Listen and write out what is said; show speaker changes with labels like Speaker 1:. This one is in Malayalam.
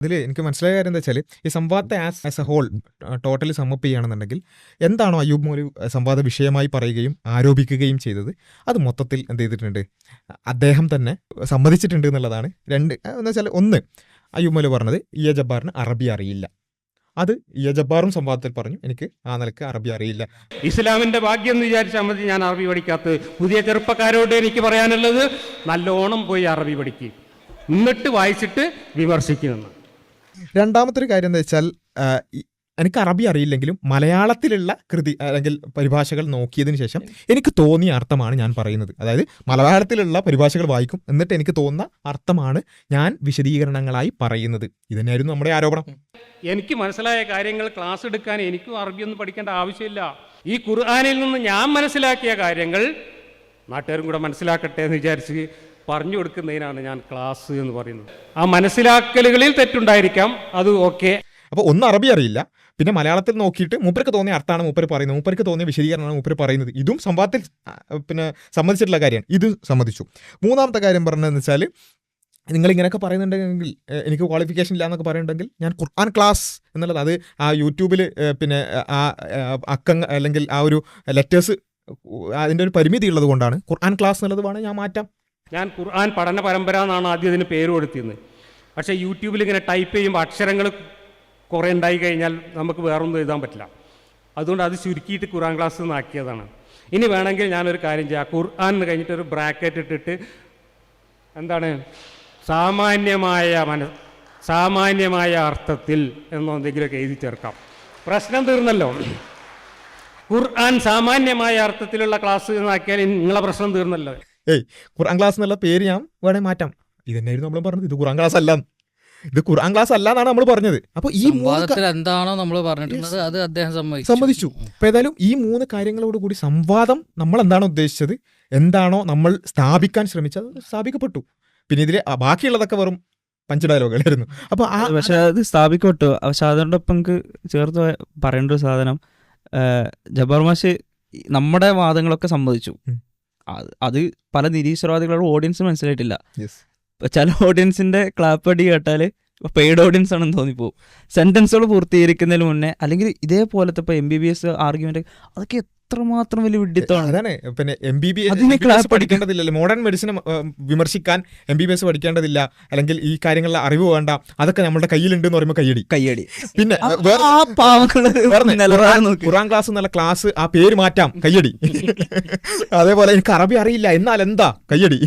Speaker 1: ഇതിൽ എനിക്ക് മനസ്സിലായ കാര്യം എന്താ വെച്ചാൽ ഈ സംവാദത്തെ as as a whole totally sum up ചെയ്യുകയാണെന്നുണ്ടെങ്കിൽ എന്താണോ അയ്യൂബ് മോലി സംവാദ വിഷയമായി പറയുകയും ആരോപിക്കുകയും ചെയ്തത് അത് മൊത്തത്തിൽ എന്ത് ചെയ്തിട്ടുണ്ട്? അദ്ദേഹം തന്നെ സമ്മതിച്ചിട്ടുണ്ട് എന്നുള്ളതാണ് രണ്ട്. എന്ന് വെച്ചാൽ ഒന്ന് അയ്യൂബ് മോലി പറഞ്ഞത് ഇ എ ജബ്ബാറിന് അറബി അറിയില്ല. അത് ഇ എ ജബ്ബാറും സംവാദത്തിൽ പറഞ്ഞു എനിക്ക് ആ നിലയ്ക്ക് അറബി അറിയില്ല.
Speaker 2: ഇസ്ലാമിന്റെ ഭാഗ്യം എന്ന് വിചാരിച്ചാൽ മതി ഞാൻ അറബി പഠിക്കാത്തത്. പുതിയ ചെറുപ്പക്കാരോട് എനിക്ക് പറയാനുള്ളത് നല്ലോണം പോയി അറബി പഠിക്കുക എന്നിട്ട് വായിച്ചിട്ട് വിമർശിക്കുന്നു
Speaker 1: രണ്ടാമത്തെ ഒരു കാര്യം എന്താ വെച്ചാൽ എനിക്ക് അറബി അറിയില്ലെങ്കിലും മലയാളത്തിലുള്ള കൃതി അല്ലെങ്കിൽ പരിഭാഷകൾ നോക്കിയതിന് ശേഷം എനിക്ക് തോന്നിയ അർത്ഥമാണ് ഞാൻ പറയുന്നത്. അതായത് മലയാളത്തിലുള്ള പരിഭാഷകൾ വായിക്കും എന്നിട്ട് എനിക്ക് തോന്നുന്ന അർത്ഥമാണ് ഞാൻ വിശദീകരണങ്ങളായി പറയുന്നത്. ഇതന്നെയായിരുന്നു നമ്മുടെ ആരോപണം.
Speaker 2: എനിക്ക് മനസ്സിലായ കാര്യങ്ങൾ ക്ലാസ് എടുക്കാൻ എനിക്കും അറബിയൊന്നും പഠിക്കേണ്ട ആവശ്യമില്ല. ഈ ഖുർആാനിൽ നിന്ന് ഞാൻ മനസ്സിലാക്കിയ കാര്യങ്ങൾ നാട്ടുകാരും കൂടെ മനസ്സിലാക്കട്ടെ എന്ന് വിചാരിച്ച് പറഞ്ഞു കൊടുക്കുന്നതിനാണ് ഞാൻ ക്ലാസ് എന്ന് പറയുന്നത്. ആ മനസ്സിലാക്കലുകളിൽ തെറ്റുണ്ടായിരിക്കാം അത് ഓക്കെ
Speaker 1: അപ്പോൾ ഒന്ന് അറബി അറിയില്ല. പിന്നെ മലയാളത്തിൽ നോക്കിയിട്ട് മൂപ്പർക്ക് തോന്നിയ അർത്ഥമാണ് മൂപ്പർ പറയുന്നത്. മൂപ്പർക്ക് തോന്നിയ വിശദീകരണമാണ് മൂപ്പർ പറയുന്നത്. ഇതും സംവാദത്തിൽ പിന്നെ സമ്മതിച്ചിട്ടുള്ള കാര്യമാണ്. ഇത് സമ്മതിച്ചു. മൂന്നാമത്തെ കാര്യം പറഞ്ഞതെന്ന് വെച്ചാൽ നിങ്ങൾ ഇങ്ങനെയൊക്കെ പറയുന്നുണ്ടെങ്കിൽ എനിക്ക് ക്വാളിഫിക്കേഷൻ ഇല്ല എന്നൊക്കെ പറയുന്നുണ്ടെങ്കിൽ ഞാൻ ഖുർആൻ ക്ലാസ് എന്നുള്ളത് അത് ആ യൂട്യൂബിൽ പിന്നെ ആ അക്കങ്ങൾ അല്ലെങ്കിൽ ആ ഒരു ലെറ്റേഴ്സ് അതിന്റെ ഒരു പരിമിതി ഉള്ളത് കൊണ്ടാണ് ഖുർആൻ ക്ലാസ് എന്നുള്ളത് വേണം ഞാൻ മാറ്റാം.
Speaker 2: ഞാൻ ഖുർആൻ പഠന പരമ്പര എന്നാണ് ആദ്യം ഇതിന് പേര് കൊടുത്തിരുന്നത്. പക്ഷേ യൂട്യൂബിൽ ഇങ്ങനെ ടൈപ്പ് ചെയ്യുമ്പോൾ അക്ഷരങ്ങൾ കുറേ ഉണ്ടായി കഴിഞ്ഞാൽ നമുക്ക് വേറൊന്നും എഴുതാൻ പറ്റില്ല. അതുകൊണ്ട് അത് ചുരുക്കിയിട്ട് ഖുർആൻ ക്ലാസ് എന്നാക്കിയതാണ് ഇനി വേണമെങ്കിൽ ഞാനൊരു കാര്യം ചെയ്യാം. ഖുർആൻ എന്ന് കഴിഞ്ഞിട്ട് ഒരു ബ്രാക്കറ്റ് ഇട്ടിട്ട് എന്താണ്? സാമാന്യമായ മന സാമാന്യമായ അർത്ഥത്തിൽ എന്നോ എന്തെങ്കിലുമൊക്കെ എഴുതി ചേർക്കാം. പ്രശ്നം തീർന്നല്ലോ. ഖുർആൻ സാമാന്യമായ അർത്ഥത്തിലുള്ള ക്ലാസ് എന്നാക്കിയാൽ നിങ്ങളെ പ്രശ്നം തീർന്നല്ലോ.
Speaker 1: ഏയ് ഖുർആൻ ക്ലാസ് എന്നുള്ള പേര് ഞാൻ വേണേൽ മാറ്റാം. ഇത് തന്നെയായിരുന്നു നമ്മൾ പറഞ്ഞത്? ഇത് ഖുർആൻ ക്ലാസ് അല്ല ഇത് ഖുർആൻ ക്ലാസ് അല്ല എന്നാണ് നമ്മൾ പറഞ്ഞത്. അപ്പോൾ ഈ
Speaker 3: എന്താണോ നമ്മൾ പറഞ്ഞിട്ടുള്ളത് അത് അദ്ദേഹം സമ്മതിച്ചു.
Speaker 1: സമ്മതിച്ചു. അപ്പൊ ഏതായാലും ഈ മൂന്ന് കാര്യങ്ങളോട് കൂടി സംവാദം നമ്മൾ എന്താണ് ഉദ്ദേശിച്ചത്? എന്താണോ നമ്മൾ സ്ഥാപിക്കാൻ ശ്രമിച്ചത് അത് സ്ഥാപിക്കപ്പെട്ടു. പിന്നെ ഇതിൽ ബാക്കിയുള്ളതൊക്കെ വെറും പഞ്ച് ഡയലോഗുകളായിരുന്നു അപ്പൊ ആ
Speaker 4: പക്ഷെ അത് സ്ഥാപിക്കപ്പെട്ടു. പക്ഷെ അതിനോടൊപ്പം നമുക്ക് ചേർത്ത് പറയേണ്ട ഒരു സാധനം ആ, ജബ്ബാർ മാഷ് ഈ നമ്മുടെ വാദങ്ങളൊക്കെ സമ്മതിച്ചു. അത് പല നിരീശ്വരവാദികളുടെ ഓഡിയൻസ് മനസ്സിലായിട്ടില്ല. ചില ഓഡിയൻസിന്റെ ക്ലാപ്പ് അടി കേട്ടാൽ പെയ്ഡ് ഓഡിയൻസ് ആണെന്ന് തോന്നിപ്പോവും. സെന്റൻസുകൾ പൂർത്തീകരിക്കുന്നതിന് മുന്നേ അല്ലെങ്കിൽ ഇതേപോലത്തെ ഇപ്പൊ M B B S argument അതൊക്കെ എത്രമാത്രം വലിയ വിഡിത്തമാണ്.
Speaker 1: അതാണ്. പിന്നെ എം ബി ബി
Speaker 4: അതിനെ
Speaker 1: എസ് പഠിക്കേണ്ടതില്ലല്ലോ. മോഡേൺ മെഡിസിൻ വിമർശിക്കാൻ എം ബി ബി എസ് പഠിക്കേണ്ടതില്ല. അല്ലെങ്കിൽ ഈ കാര്യങ്ങളിലെ അറിവ് വേണ്ട. അതൊക്കെ നമ്മുടെ കയ്യിലുണ്ട് എന്ന് പറയുമ്പോൾ കയ്യടി.
Speaker 4: കയ്യടി.
Speaker 1: പിന്നെ ഖുറാൻ ക്ലാസ് എന്നുള്ള ക്ലാസ് ആ പേര് മാറ്റാം. കയ്യടി. അതേപോലെ എനിക്ക് അറബി അറിയില്ല. എന്നാൽ എന്താ? കയ്യടി.